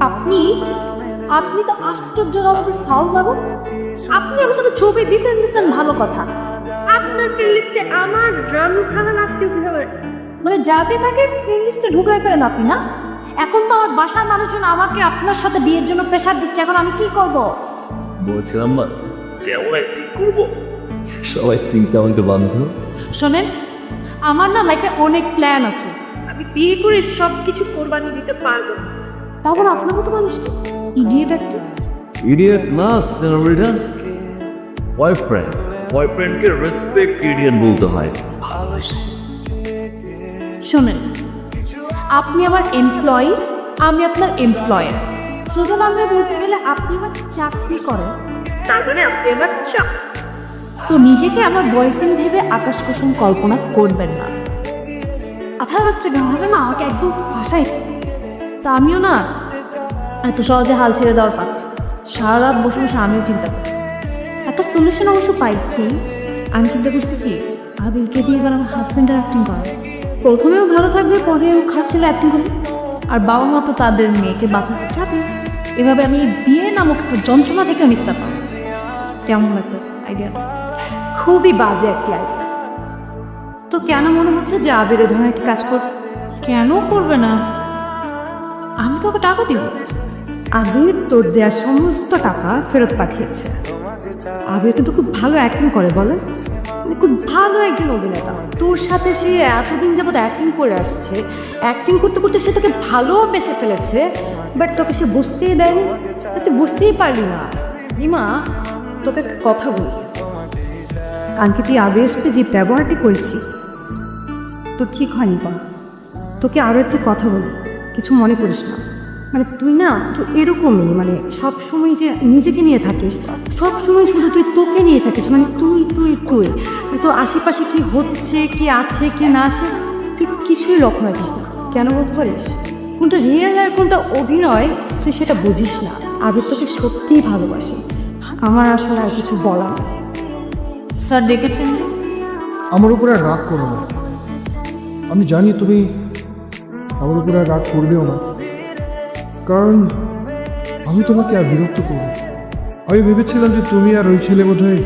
আপনি আপনি তো আশ্চর্য রকমের ফাউল বাবু। আপনি আমার সাথে ছবি দিছেন দিছেন ভালো কথা। আপনার ফ্রেন্ড আমার রানু খানা লাগতে কীভাবে? মানে যাতে তাকে ফ্রেন্ড লিস্টে ঢুকাই ফেলেন আপনি না? এখন তো আমার বাসার মানুষজন আমাকে আপনার সাথে বিয়ের জন্য প্রেশার দিচ্ছে এখন আমি কি করব? বলছিলাম না কেমন ঠিক করব? সবাই চিন্তা আমাকে বান্ধ। শোনেন আমার না লাইফে অনেক প্ল্যান আছে। আমি বিয়ে করে সব কিছু কোরবানি দিতে পারব তারপর আপনার মতো মানুষ ইডিয়েট একটা ইডিয়েট না সেনারিটা বয়ফ্রেন্ড বয়ফ্রেন্ডকে রেসপেক্ট ইডিয়েট বলতে হয়। শোনেন আপনি আমার এমপ্লয়ি আমি আপনার এমপ্লয়ার সুতরাং আমি বলতে গেলে আপনি আমার চাকরি করেন। তার মানে আপনি আমার চাপ সো নিজেকে আমার বয়ফ্রেন্ড ভেবে আকাশ কুসুম কল্পনা করবেন না। আথা হচ্ছে গাহাজে না আমাকে একদম ফাঁসাই তা আমিও না। এত সহজে হাল ছেড়ে দেওয়ার পাত্র। সারা রাত বসে বসে আমিও চিন্তা করছি। একটা সলিউশন অবশ্য পাইছি। আমি চিন্তা করছি কি, আবিলকে দিয়ে এবার আমার হাজব্যান্ডের অ্যাক্টিং করে প্রথমেও ভালো থাকবে, পরেও খারাপ ছেলে অ্যাক্টিং করবে। আর বাবা মা তো তাদের মেয়েকে বাঁচাতে চাবে। এভাবে আমি দিয়ে নামক একটা যন্ত্রণা থেকে নিস্তার পাবো কেমন লাগবে আইডিয়া খুবই বাজে একটি আইডিয়া তো কেন মনে হচ্ছে যে আবির এ ধরনের একটি কাজ করবে কেন করবে না? আমি তোকে টাকা দিব। আবির তোর দেওয়া সমস্ত টাকা ফেরত পাঠিয়েছে। আবির কিন্তু খুব ভালো অ্যাক্টিং করে, বলে? মানে খুব ভালো একজন অভিনেতা। তোর সাথে সে এতদিন যাবত অ্যাক্টিং করে আসছে। অ্যাক্টিং করতে করতে সে তোকে ভালো বেসে ফেলেছে বাট তোকে সে বুঝতেই দেয়নি। তুই বুঝতেই পারলি না। রিমা, তোকে একটা কথা বলি। কালকে তুই আবিরের সাথে যে ব্যবহারটি করেছি, তো ঠিক হয়নি বা তোকে আরও একটু কথা বলি। কিছু মনে করিস না। মানে তুই না তো এরকমই মানে সব সময় যে নিজেকে নিয়ে থাকিস সব সময় শুধু তুই তোকে নিয়ে থাকিস মানে তুই তুই তুই। তো আশেপাশে কি হচ্ছে কি আছে কি না আছে তুই কিছুই লক্ষ্য রাখিস না। কেন বোধ করিস কোনটা রিয়েল আর কোনটা অভিনয় তুই সেটা বুঝিস না। আবির তোকে সত্যিই ভালোবাসি। আমার আসলে আর কিছু বলার নেই। স্যার ডেকেছেন? আমার উপর আর রাগ করো না। আমি জানি তুমি আমার উপর আর রাগ করবেও না। কারণ আমি তোমাকে আর বিরক্ত করব আমি ভেবেছিলাম যে তুমি আর ওই ছেলে বোধহয়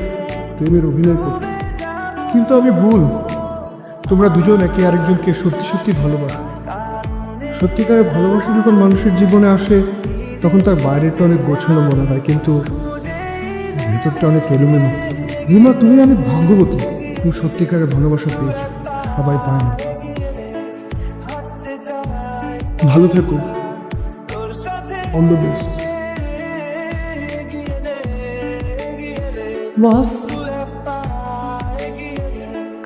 প্রেমের অভিনয় করছ কিন্তু আমি ভুল। তোমরা দুজন একে আরেকজনকে সত্যি সত্যি ভালোবাসো। সত্যিকারের ভালোবাসা যখন মানুষের জীবনে আসে, তখন তার বাইরেটা অনেক গোছানো মনে হয়, কিন্তু ভেতরটা অনেক এলোমেলো। রিমা, তুমি অনেক ভাগ্যবতী। তুমি সত্যিকারের ভালোবাসা পেয়েছ। সবাই পায় না। ভালো থেকো। অল দ্য বেস্ট বস,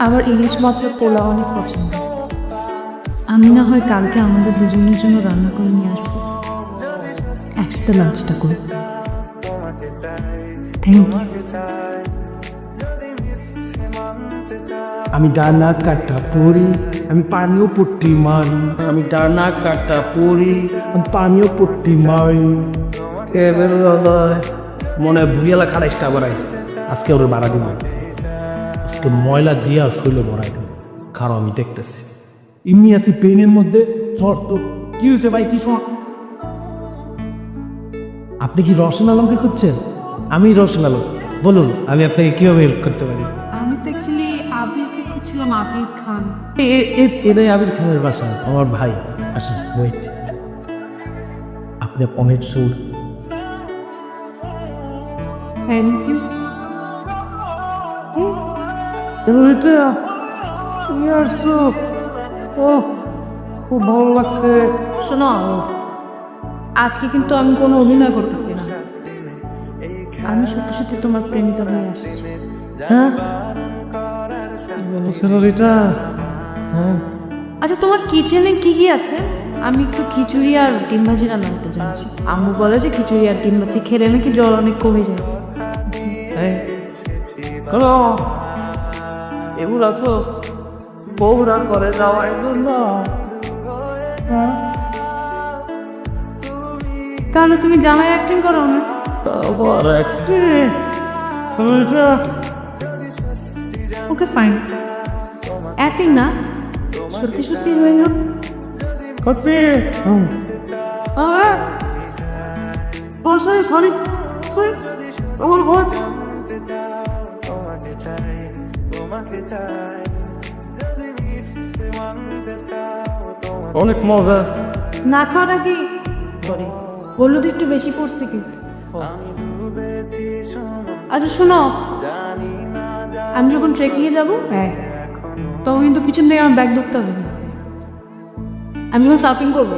আমার ইলিশ মাছের পোলাও অনেক পছন্দ। আমি না হয় কালকে আমাদের দুজনের জন্য রান্না করে নিয়ে আসব। একসাথে লাঞ্চটা করব। থ্যাংক ইউ আমি ডানা কাটা পড়ি আমি পানীয় পট্টি মারি। আমি ডানা কাটা পড়ি আমি পানীয় পট্টি মারি। মনে হয় ভুড়িয়ালা খারাইসটা আবার আইসে আজকে ওর বাড়া দিব আজকে ময়লা দিয়া শৈলে ভরাই দেব খারাপ আমি দেখতেছি। এমনি আছি পেনের মধ্যে। ঝড় তো, কি হয়েছে ভাই, কি শোন? আপনি কি রসন আলমকে খুঁজছেন? আমি রসন আলম। বলুন, আমি আপনাকে কীভাবে হেল্প করতে পারি? আমি তো আবিরকে আবির খান। এটাই আবির খানের বাসা আমার ভাই। আসুন ওয়েট আপনি অনেক সুর। থ্যাংক ইউ এটা? তুমি আসছো। ও খুব ভালো লাগছে। শোনো আজকে কিন্তু আমি কোনো অভিনয় করতেছি না। আমি সত্যি সত্যি তোমার প্রেমিকা হয়ে আসছি। হ্যাঁ? হ্যাঁ। আচ্ছা তোমার কিচেনে কি কি আছে? আমি একটু খিচুড়ি আর ডিম ভাজি রান্না করতে চাইছি। আম্মু বলে যে খিচুড়ি আর ডিম ভাজি খেলে নাকি জল অনেক কমে যায়। হ্যাঁ কোনো এগুলা তো বউরা করে যাওয়ার জন্য তাহলে তুমি জামাই অ্যাক্টিং করো না? আবার একটি এটা ওকে ফাইন অ্যাক্টিং না? সত্যি সত্যি হয়ে আহ সরি সরি সরি আমার ভয়। অনেক মজা। না খাওয়ার আগে করে বলল তো একটু বেশি পড়ছে কিন্তু। আচ্ছা শোনো। আমি যখন ট্রেকিংয়ে যাব হ্যাঁ। তখন কিন্তু পিছন থেকে আমার ব্যাগ ধরতে হবে। আমি যখন সার্ফিং করব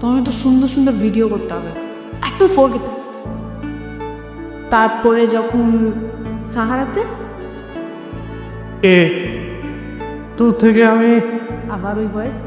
তখন কিন্তু সুন্দর সুন্দর ভিডিও করতে হবে। একদম ফোর তারপরে যখন সাহারাতে এ তোর থেকে আমি আবার ওই ভয়েস